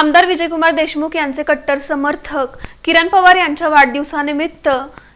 आमदार विजयकुमार देशमुख यांचे कट्टर समर्थक किरण पवार यांच्या वाढदिवसानिमित्त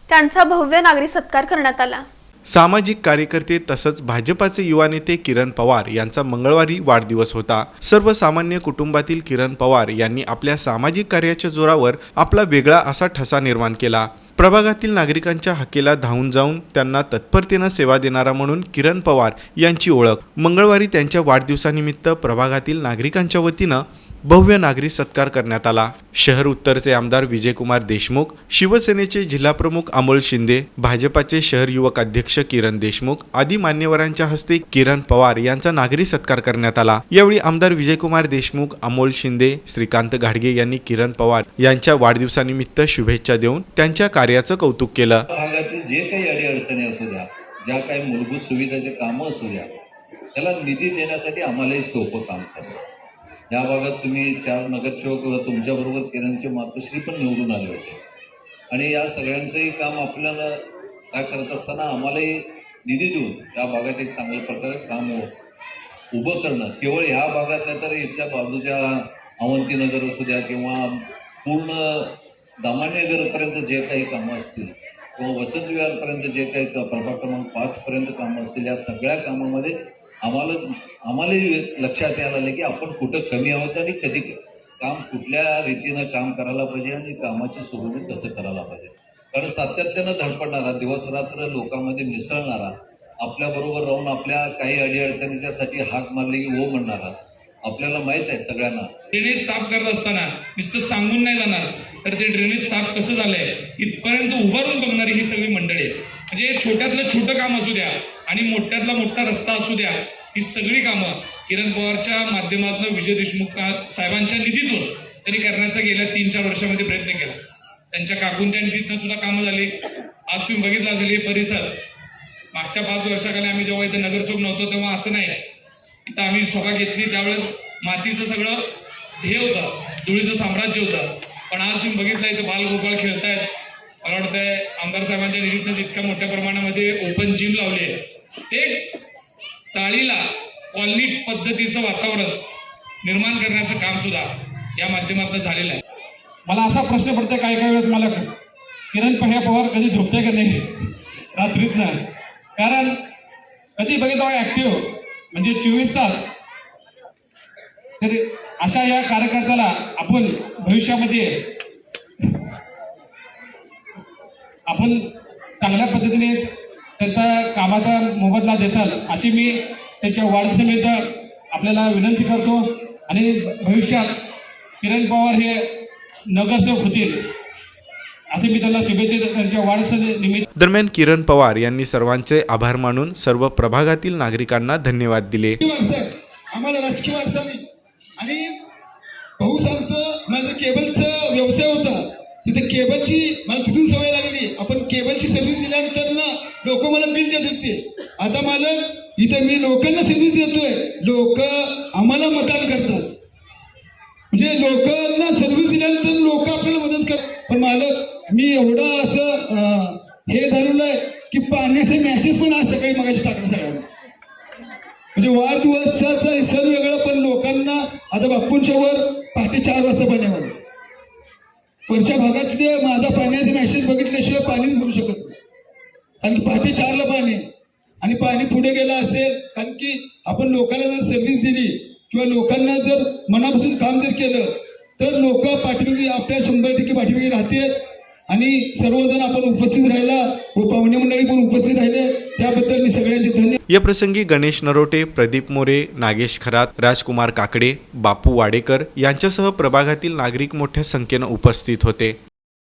त्यांचा भव्य नागरी सत्कार करण्यात आला. सामाजिक कार्यकर्ते तसंच भाजपाचे युवा नेते किरण पवार यांचा मंगळवारी वाढदिवस होता. सर्वसामान्य कुटुंबातील किरण पवार यांनी आपल्या सामाजिक कार्याच्या जोरावर आपला वेगळा असा ठसा निर्माण केला. प्रभागातील नागरिकांच्या हकेला धावून जाऊन त्यांना तत्परतेनं सेवा देणारा म्हणून किरण पवार यांची ओळख. मंगळवारी त्यांच्या वाढदिवसानिमित्त प्रभागातील नागरिकांच्या वतीनं भव्य नागरी सत्कार करण्यात आला. शहर उत्तरचे आमदार विजयकुमार देशमुख शिवसेनेचे जिल्हाप्रमुख अमोल शिंदे भाजपाचे शहर युवक अध्यक्ष किरण देशमुख आदी मान्यवरांच्या हस्ते किरण पवार यांचा नागरी सत्कार करण्यात आला. यावेळी आमदार विजयकुमार देशमुख अमोल शिंदे श्रीकांत घाडगे यांनी किरण पवार यांच्या वाढदिवसानिमित्त शुभेच्छा देऊन त्यांच्या कार्याचं कौतुक केलं. जे काही अडीअडचणी असू द्या ज्या काही मूलभूत सुविधाचे कामं असू द्या त्याला निधी देण्यासाठी आम्हालाही सोपं काम करा या भागात तुम्ही चार नगरसेवक तुमच्याबरोबर किरणचे मातोश्री पण निवडून आले होते. आणि या सगळ्यांचंही काम आपल्याला काय करत असताना आम्हालाही निधी देऊन त्या भागात एक चांगल्या प्रकारे काम उभं करणं. केवळ ह्या भागात नाही तर इथल्या बाजूच्या अवंतीनगर असू द्या किंवा पूर्ण दामान्यगरपर्यंत जे काही कामं असतील किंवा वसंत विहारपर्यंत जे काही प्रभाग क्रमांक पाचपर्यंत कामं असतील या सगळ्या कामामध्ये आम्हाला आम्हालाही लक्षात यायला आलं की आपण कुठं कमी आहोत आणि कधी काम कुठल्या रीतीनं काम करायला पाहिजे आणि कामाची सुरुवात कसं करायला पाहिजे. कारण सातत्यानं धडपडणारा दिवस रात्र लोकांमध्ये मिसळणारा आपल्याबरोबर राहून आपल्या काही अडीअडचणीच्यासाठी हाक मारले की हो म्हणणारा आपल्याला माहीत आहे सगळ्यांना. ड्रेनेज साफ करत असताना नुसतं सांगून नाही जाणार. तर ते ड्रेनेज साफ कसं झालंय? इथपर्यंत उभारून बघणारी ही सगळी मंडळी. आहे. म्हणजे छोट्यातलं छोटं काम असू द्या आणि मोठ्यातला मोठा रस्ता असू द्या ही सगळी कामं किरण पवारच्या माध्यमातून विजय देशमुख साहेबांच्या निधीतून त्यांनी करण्याचा गेल्या तीन चार वर्षामध्ये प्रयत्न केला. त्यांच्या काकूंच्या निधीतनं सुद्धा कामं झाली. आज तुम्ही बघितलं असेल हे परिसर. मागच्या पाच वर्षाखाली आम्ही जेव्हा इथं नगरसेवक नव्हतो तेव्हा असं नाही. इथं आम्ही सभा घेतली त्यावेळेस मातीचं सगळं हे होतं धुळीचं साम्राज्य होतं. पण आज तुम्ही बघितलं इथं बालगोपाळ खेळतायत मला वाटतंय आमदार साहेबांच्या निधीतनं इतक्या मोठ्या प्रमाणामध्ये ओपन जिम लावली आहे एक चाळीला कॉलनी पद्धतीचं वातावरण निर्माण करण्याचं काम सुद्धा या माध्यमातून झालेलं आहे. मला असा प्रश्न पडतो काही काही वेळेस मला किरण पह्या पवार कधी झोपते का नाही? रात्रीतनं. कारण कधी बघितलं ॲक्टिव्ह म्हणजे चोवीस तास. तर अशा या कार्यकर्त्याला आपण भविष्यामध्ये आपण चांगल्या पद्धतीने त्यांचा कामाचा मोबदला देताल अशी मी त्यांच्या वाढदिवसानिमित्त आपल्याला विनंती करतो. आणि भविष्यात किरण पवार हे नगरसेवक होतील असे मी त्यांना शुभेच्छा त्यांच्या वाढदिवसानिमित्त दरम्यान किरण पवार यांनी सर्वांचे आभार मानून सर्व प्रभागातील नागरिकांना धन्यवाद दिले. आम्हाला राजकीय नाही. आणि भाऊ सांगतो माझं होता तिथे केबलची मला तिथून सवय लागली. आपण केबलची सर्व्हिस दिल्यानंतर ना लोक मला बिल देत होते. आता मला इथं मी लोकांना सर्व्हिस देतोय. लोक आम्हाला मतदान करतात. म्हणजे लोकांना सर्व्हिस दिल्यानंतर लोक आपल्याला मदत करतात पण मला मी एवढं असं हे झालेलं आहे की पाण्याचे मॅसेज पण आज सकाळी मगाशी टाकलं सगळ्यांना. म्हणजे वाढदिवसाचा सण वेगळा पण लोकांना आता बाप्पूंच्या वर पहाटे चार वाजता पाण्यामध्ये. पुढच्या भागात भागातले माझा पाण्याचे मॅसेज बघितल्याशिवाय पाणी भरू शकत नाही. कारण की पहाटे चारला पाणी आणि पाणी पुढे गेलं असेल कारण की आपण लोकांना जर सर्व्हिस दिली किंवा लोकांना जर मनापासून काम जर केलं तर लोक पाठीमागे आपल्या शंभर टक्के पाठीमागे राहतील. आणि सर्वजण आपण उपस्थित राहिला व पाहुणे मंडळी पण उपस्थित राहिले. त्याबद्दल मी सगळ्यांचे धन्यवाद या प्रसंगी गणेश नरोटे प्रदीप मोरे नागेश खरात राजकुमार काकडे बापू वाडेकर यांच्यासह प्रभागातील नागरिक मोठ्या संख्येनं उपस्थित होते.